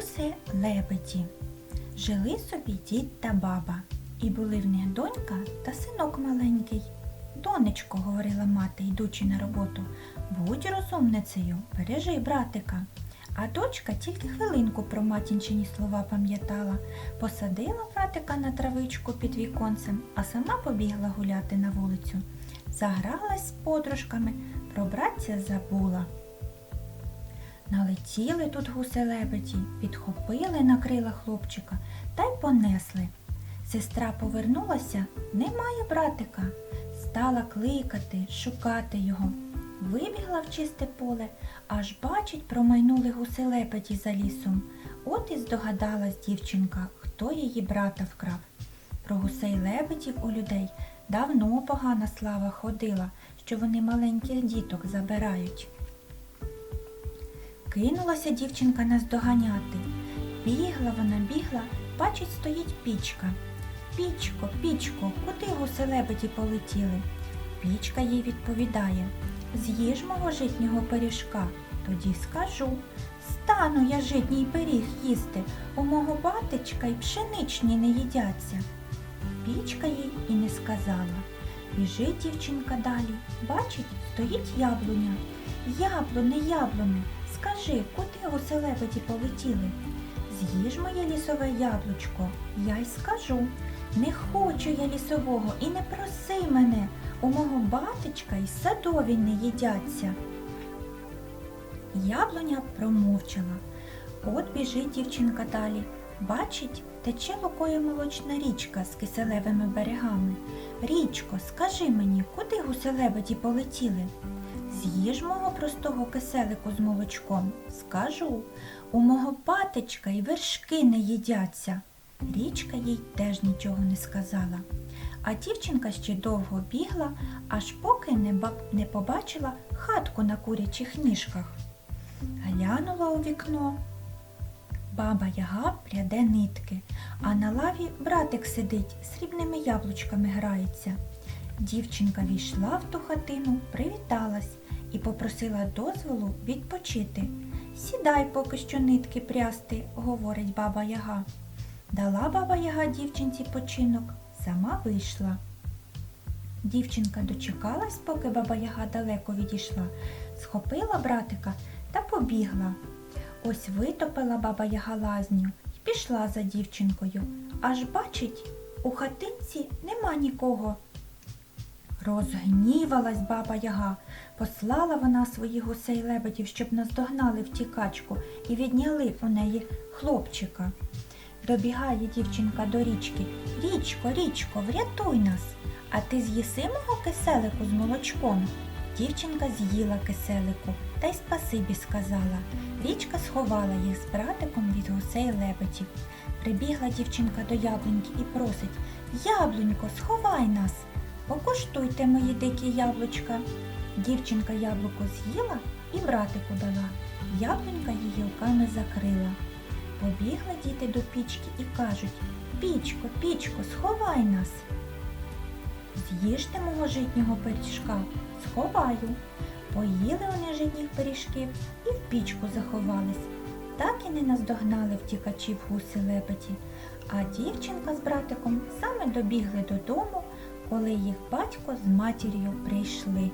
Гуси лебеді. Жили собі дід та баба, і були в них донька та синок маленький. Донечко, говорила мати, йдучи на роботу, будь розумницею, бережи братика. А дочка тільки хвилинку про матінчині слова пам'ятала, посадила братика на травичку під віконцем, а сама побігла гуляти на вулицю. Загралась з подружками, про братця забула. Налетіли тут гуси лебеді, підхопили на крила хлопчика та й понесли. Сестра повернулася, немає братика. Стала кликати, шукати його. Вибігла в чисте поле, аж бачить, промайнули гуси лебеді за лісом. От і здогадалась дівчинка, хто її брата вкрав. Про гусей лебедів у людей давно погана слава ходила, що вони маленьких діток забирають. Кинулася дівчинка наздоганяти. Бігла вона, бігла, бачить, стоїть пічка. Пічко, пічко, куди гуси лебеді полетіли? Пічка їй відповідає З'їж мого житнього пиріжка, тоді скажу. Стану я житній пиріг їсти, у мого батечка й пшеничні не їдяться. Пічка їй і не сказала. Біжить дівчинка далі, бачить, стоїть яблуня. Яблуне, яблуне, скажи, куди гуси лебеді полетіли? З'їж моє лісове яблучко, я й скажу. Не хочу я лісового і не проси мене, у мого батечка й садові не їдяться. Яблуня промовчала. От біжить дівчинка далі. Бачить, тече лукою молочна річка з киселевими берегами. Річко, скажи мені, куди гуселебеді полетіли? З'їж мого простого киселику з молочком. Скажу, у мого батечка й вершки не їдяться. Річка їй теж нічого не сказала. А дівчинка ще довго бігла, аж поки не, ба- не побачила хатку на курячих ніжках. Глянула у вікно. Баба Яга пряде нитки, а на лаві братик сидить, срібними яблучками грається. Дівчинка війшла в ту хатину, привіталась і попросила дозволу відпочити. Сідай поки що нитки прясти, говорить баба Яга. Дала баба Яга дівчинці починок, сама вийшла. Дівчинка дочекалась, поки баба Яга далеко відійшла, схопила братика та побігла. Ось витопила баба Яга лазню і пішла за дівчинкою. Аж бачить, у хатинці нема нікого. Розгнівалась баба Яга, послала вона своїх гусей лебедів, щоб наздогнали втікачку і відняли у неї хлопчика. Добігає дівчинка до річки. Річко, річко, врятуй нас. А ти з'їси мого киселику з молочком? Дівчинка з'їла киселику та й спасибі сказала. Річка сховала їх з братиком від гусей лебедів. Прибігла дівчинка до яблуньки і просить Яблунько, сховай нас. Покуштуйте мої дикі яблучка. Дівчинка яблуко з'їла і братику дала. Яблунька її руками закрила. Побігли діти до пічки і кажуть Пічко, пічко, сховай нас. З'їжте мого житнього пиріжка, сховаю. Поїли вони житніх пиріжків і в пічку заховались. Так і не наздогнали втікачів гуси лебеді. А дівчинка з братиком саме добігли додому, коли їх батько з матір'ю прийшли.